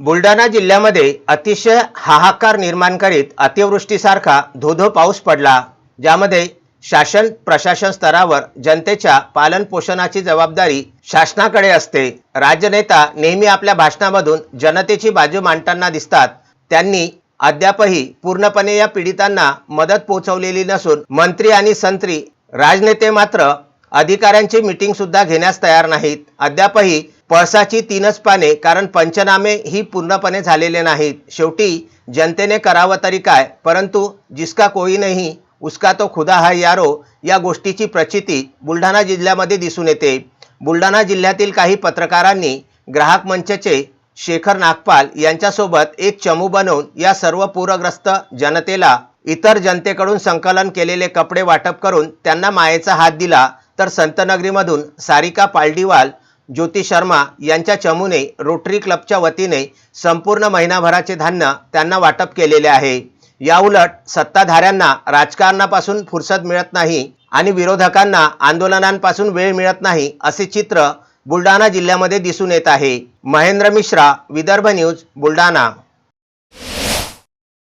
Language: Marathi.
बुलढाणा जिल्ह्यामध्ये अतिशय हाहाकार निर्माण करीत अतिवृष्टीसारखा धोधो पाऊस पडला. ज्यामध्ये शासन प्रशासन स्तरावर जनतेच्या पालनपोषणाची जबाबदारी शासनाकडे असते. राजनेता नेहमी आपल्या भाषणामधून जनतेची बाजू मांडताना दिसतात. त्यांनी अद्यापही पूर्णपणे या पीडितांना मदत पोहोचवलेली नसून मंत्री आणि संत्री राजनेते मात्र अधिकाऱ्यांची मिटिंग सुद्धा घेण्यास तयार नाहीत. अद्यापही पळसाची तीनच पाने कारण पंचनामे ही पूर्णपणे झालेले नाहीत. शेवटी जनतेने करावं तरी काय? परंतु जिसका कोई नाही उसका तो खुदा हा यारो या गोष्टीची प्रचिती बुलढाणा जिल्ह्यामध्ये दिसून येते. बुलढाणा जिल्ह्यातील काही पत्रकारांनी ग्राहक मंचचे शेखर नागपाल यांच्यासोबत एक चमू बनवून या सर्व पूरग्रस्त जनतेला इतर जनतेकडून संकलन केलेले कपडे वाटप करून त्यांना मायेचा हात दिला तर संतनगरीमधून सारिका पालडीवाल ज्योती शर्मा यांच्या चमूने रोटरी क्लबच्या वतीने संपूर्ण महिनाभराचे धान्य त्यांना वाटप केलेले आहे. याउलट सत्ताधाऱ्यांना राजकारणापासून फुरसत मिळत नाही आणि विरोधकांना आंदोलनांपासून वेळ मिळत नाही असे चित्र बुलढाणा जिल्ह्यामध्ये दिसून येत आहे. महेंद्र मिश्रा विदर्भ न्यूज बुलढाणा.